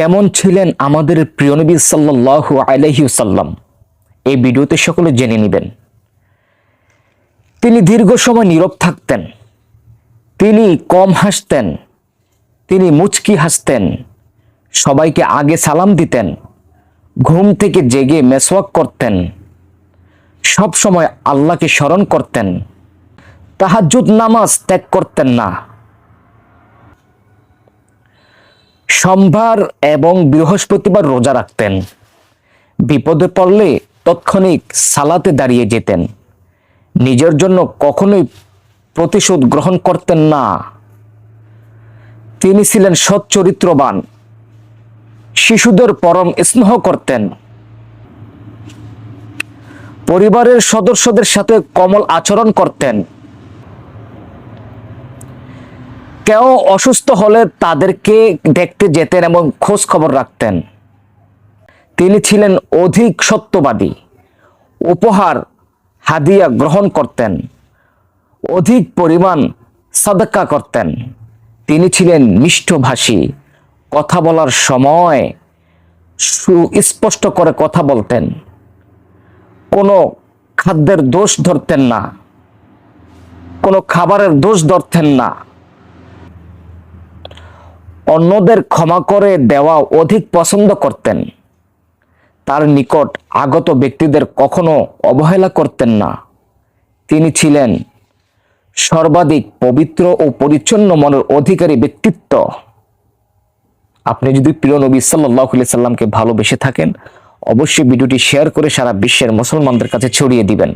কেমন ছিলেন আমাদের প্রিয় নবী সাল্লাল্লাহু আলাইহি সাল্লাম এই ভিডিওতে সকলে জেনে নেবেন। তিনি দীর্ঘ সময় নীরব থাকতেন। তিনি কম হাসতেন। তিনি মুচকি হাসতেন। সবাইকে আগে সালাম দিতেন। ঘুম থেকে জেগে মেসওয়াক করতেন। সব সময় আল্লাহকে স্মরণ করতেন। তাহাজ্জুদ নামাজ ত্যাগ করতেন না। সোমবার এবং বৃহস্পতিবার রোজা রাখতেন। বিপদে পড়লে তৎক্ষণিক সালাতে দাঁড়িয়ে যেতেন। নিজের জন্য কখনোই প্রতিশোধ গ্রহণ করতেন না। তিনি ছিলেন সৎ চরিত্রবান শিশুদের পরম স্নেহ করতেন। পরিবারের সদস্যদের সাথে কমল আচরণ করতেন। কেউ অসুস্থ হলে তাদেরকে দেখতে যেতেন এবং খোঁজ খবর রাখতেন। তিনি ছিলেন অধিক সত্যবাদী। উপহার, হাদিয়া গ্রহণ করতেন। অধিক পরিমাণ সাদাক্কা করতেন। তিনি ছিলেন মিষ্টভাষী। কথা বলার সময় সুস্পষ্ট করে কথা বলতেন। কোনো খাদ্যের দোষ ধরতেন না। কোনো খাবারের দোষ ধরতেন না। অন্যদের ক্ষমা করে দেওয়া অধিক পছন্দ করতেন। তার নিকট আগত ব্যক্তিদের কখনো অবহেলা করতেন না। তিনি ছিলেন সর্বাধিক পবিত্র ও পরিচ্ছন্ন মনের অধিকারী ব্যক্তিত্ব। আপনি যদি প্রিয় নবী সাল্লাহ সাল্লামকে ভালোবেসে থাকেন, অবশ্যই ভিডিওটি শেয়ার করে সারা বিশ্বের মুসলমানদের কাছে ছড়িয়ে দিবেন।